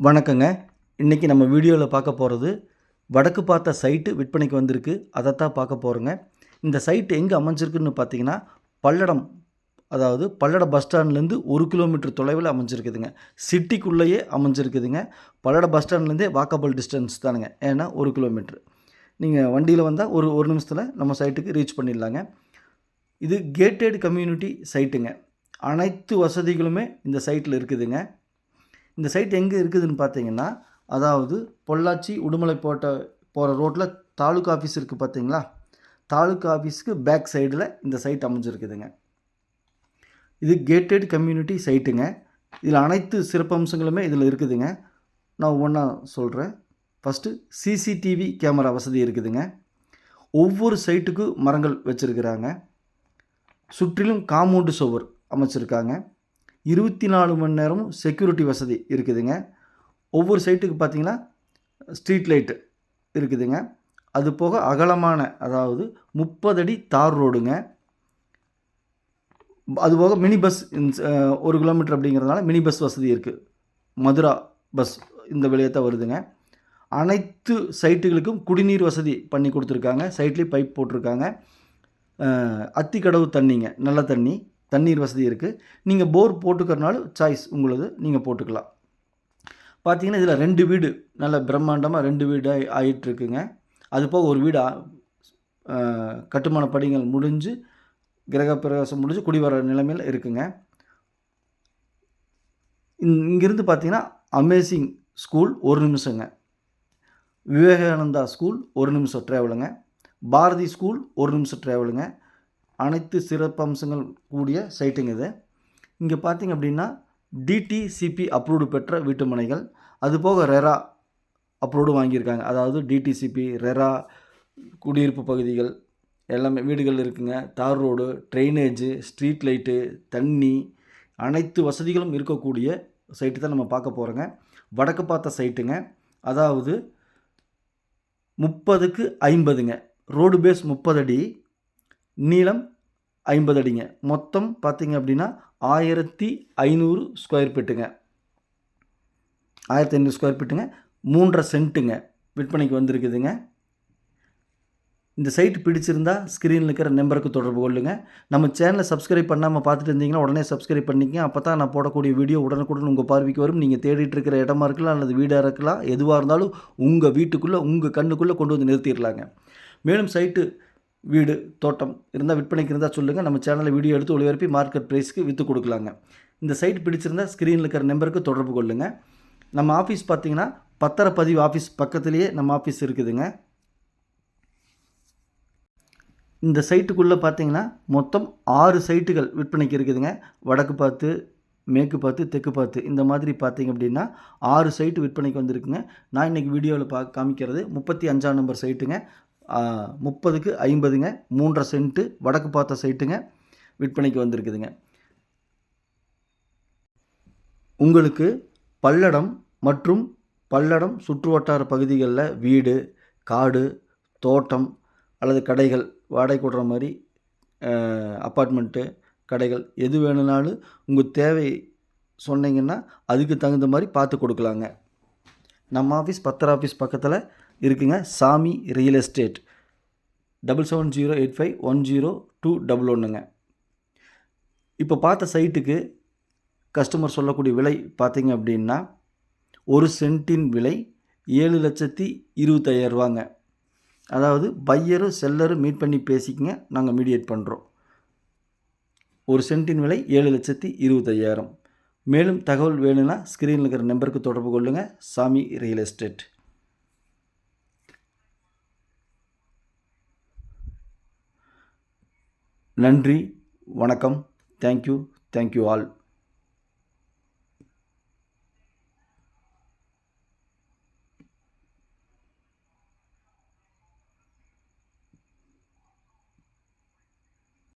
வணக்கங்க. இன்றைக்கி நம்ம வீடியோவில் பார்க்க போகிறது வடக்கு பார்த்த சைட்டு விற்பனைக்கு வந்திருக்கு. அதைத்தான் பார்க்க போகிறோங்க இந்த சைட்டு எங்கே அமைஞ்சிருக்குன்னு பார்த்தீங்கன்னா பல்லடம் அதாவது பல்லட பஸ் ஸ்டாண்ட்லேருந்து ஒரு கிலோமீட்டர் தொலைவில் அமைஞ்சிருக்குதுங்க. சிட்டிக்குள்ளேயே அமைஞ்சிருக்குதுங்க. பல்லட பஸ் ஸ்டாண்ட்லேருந்தே வாக்கபிள் டிஸ்டன்ஸ் தானுங்க. ஏன்னா ஒரு கிலோமீட்ரு நீங்கள் வண்டியில் வந்தால் ஒரு ஒரு நிமிஷத்தில் நம்ம சைட்டுக்கு ரீச் பண்ணிடலாங்க. இது கேட்டட் கம்யூனிட்டி சைட்டுங்க. அனைத்து வசதிகளுமே இந்த சைட்டில் இருக்குதுங்க. இந்த சைட் எங்கே இருக்குதுன்னு பார்த்தீங்கன்னா அதாவது பொள்ளாச்சி உடுமலை போட்ட போகிற ரோட்டில் தாலுக்கா ஆஃபீஸ் இருக்குது பார்த்தீங்களா தாலுக்கா ஆஃபீஸுக்கு பேக் சைடில் இந்த சைட் அமைஞ்சிருக்குதுங்க. இது கேட்டட் கம்யூனிட்டி சைட்டுங்க இதில் அனைத்து சிறப்பம்சங்களுமே இதில் இருக்குதுங்க. நான் ஒன்றா சொல்கிறேன் ஃபஸ்ட்டு சிசிடிவி கேமரா வசதி இருக்குதுங்க. ஒவ்வொரு சைட்டுக்கும் மரங்கள் வச்சுருக்கிறாங்க. சுற்றிலும் காம்பவுண்டு சுவர் அமைச்சிருக்காங்க. இருபத்தி நாலு மணி நேரமும் செக்யூரிட்டி வசதி இருக்குதுங்க. ஒவ்வொரு சைட்டுக்கு பார்த்தீங்கன்னா ஸ்ட்ரீட் லைட்டு இருக்குதுங்க. அது போக அகலமான அதாவது முப்பது அடி தார் ரோடுங்க. அது போக மினி பஸ் ஒரு கிலோமீட்டர் அப்படிங்கிறதுனால மினி பஸ் வசதி இருக்குது மதுரா பஸ் இந்த வெளியத்தான் வருதுங்க. அனைத்து சைட்டுகளுக்கும் குடிநீர் வசதி பண்ணி கொடுத்துருக்காங்க. சைட்லேயும் பைப் போட்டிருக்காங்க. அத்திக்கடவு தண்ணிங்க நல்ல தண்ணி. தண்ணீர் வசதி இருக்குது நீங்கள் போர் போட்டுக்கிறனாலும் சாய்ஸ் உங்களது நீங்கள் போட்டுக்கலாம். பார்த்தீங்கன்னா இதில் ரெண்டு வீடு நல்ல பிரம்மாண்டமாக ரெண்டு வீடு ஆகிட்டுருக்குங்க அது போக ஒரு வீடு கட்டுமான படிகள் முடிஞ்சு கிரகப்பிரவேசம் முடிஞ்சு குடிவர நிலைமையில் இருக்குங்க. இங்கிருந்து பார்த்தீங்கன்னா அமேசிங் ஸ்கூல் ஒரு நிமிஷங்க. விவேகானந்தா ஸ்கூல் ஒரு நிமிஷம் ட்ராவலுங்க பாரதி ஸ்கூல் ஒரு நிமிஷம் ட்ராவலுங்க அனைத்து சிறப்பம்சங்கள் கூடிய சைட்டுங்க இது. இங்கே பார்த்தீங்க அப்படின்னா டிடிசிபி அப்ரூவ்டு பெற்ற வீட்டு மனைகள் அதுபோக ரெரா அப்ரூவ்டு வாங்கியிருக்காங்க. அதாவது டிடிசிபி ரெரா குடியிருப்பு பகுதிகள் எல்லாமே வீடுகள் இருக்குங்க. தார் ரோடு ட்ரைனேஜு ஸ்ட்ரீட் லைட்டு தண்ணி அனைத்து வசதிகளும் இருக்கக்கூடிய சைட்டு தான் நம்ம பார்க்க போகிறோங்க வடக்கு பார்த்த சைட்டுங்க. அதாவது முப்பதுக்கு ஐம்பதுங்க. ரோடு பேஸ் முப்பது அடி நீளம் ஐம்பது அடிங்க. மொத்தம் பார்த்தீங்க அப்படின்னா ஆயிரத்தி ஐநூறு ஸ்கொயர் ஃபீட்டுங்க ஆயிரத்தி ஐநூறு ஸ்கொயர் ஃபீட்டுங்க மூன்றரை சென்ட்டுங்க விற்பனைக்கு வந்திருக்குதுங்க. இந்த சைட் பிடிச்சிருந்தா ஸ்க்ரீனில் இருக்கிற நம்பருக்கு தொடர்பு கொள்ளுங்க. நம்ம சேனலை சப்ஸ்கிரைப் பண்ணாமல் பார்த்துட்டு இருந்தீங்கன்னா உடனே சப்ஸ்கிரைப் பண்ணிக்கங்க. அப்போ தான் நான் போடக்கூடிய வீடியோ உடனுக்குடன் உங்கள் பார்வைக்கு வரும். நீங்கள் தேடிட்டு இருக்கிற இடமா இருக்கலாம் அல்லது வீடாக இருக்கலாம் எதுவாக இருந்தாலும் உங்கள் வீட்டுக்குள்ளே உங்கள் கண்ணுக்குள்ளே கொண்டு வந்து நிறுத்திடலாங்க. மேலும் சைட்டு வீடு தோட்டம் இருந்தால் விற்பனைக்கு இருந்தால் சொல்லுங்கள் நம்ம சேனலில் வீடியோ எடுத்து ஒளிபரப்பி மார்க்கெட் ப்ரைஸ்க்கு விற்று கொடுக்கலாங்க. இந்த சைட் பிடிச்சிருந்தா ஸ்க்ரீனில் இருக்கிற நம்பருக்கு தொடர்பு கொள்ளுங்கள் நம்ம ஆஃபீஸ் பார்த்தீங்கன்னா பத்திரப்பதிவு ஆஃபீஸ் பக்கத்துலேயே நம்ம ஆஃபீஸ் இருக்குதுங்க. இந்த சைட்டுக்குள்ளே பார்த்தீங்கன்னா மொத்தம் ஆறு சைட்டுகள் விற்பனைக்கு இருக்குதுங்க. வடக்கு பார்த்து மேற்கு பார்த்து தெற்கு பார்த்து. இந்த மாதிரி பார்த்தீங்க அப்படின்னா ஆறு சைட்டு விற்பனைக்கு வந்திருக்குங்க. நான் இன்றைக்கி வீடியோவில் பா காமிக்கிறது முப்பத்தி அஞ்சாம் நம்பர் சைட்டுங்க முப்பதுக்கு ஐம்பதுங்க. மூன்றரை சென்ட்டு வடக்கு பார்த்த சைட்டுங்க. விற்பனைக்கு வந்திருக்குதுங்க. உங்களுக்கு பல்லடம் மற்றும் பல்லடம் சுற்றுவட்டார பகுதிகளில் வீடு காடு தோட்டம் அல்லது கடைகள் வாடகை கொடுற மாதிரி அப்பார்ட்மெண்ட்டு கடைகள் எது வேணும்னாலும் உங்கள் தேவை சொன்னீங்கன்னா அதுக்கு தகுந்த மாதிரி பார்த்து கொடுக்கலாங்க. நம்ம ஆஃபீஸ் பத்திர ஆஃபீஸ் பக்கத்தில் இருக்குங்க. Sami real estate double seven zero eight five one zero two double ஒன்றுங்க இப்போ பார்த்த சைட்டுக்கு கஸ்டமர் சொல்லக்கூடிய விலை பார்த்தீங்க அப்படின்னா ஒரு சென்ட்டின் விலை ஏழு லட்சத்தி இருபத்தையாயிரரூவாங்க அதாவது பையரும் செல்லரும் மீட் பண்ணி பேசிக்கங்க நாங்கள் மீடியேட் பண்ணுறோம் ஒரு சென்ட்டின் விலை ஏழு லட்சத்தி இருபத்தையாயிரம். மேலும் தகவல் வேணும்னா ஸ்க்ரீனில் இருக்கிற நம்பருக்கு தொடர்பு கொள்ளுங்கள் சாமி ரியல் எஸ்டேட் நன்றி வணக்கம். Thank you thank you all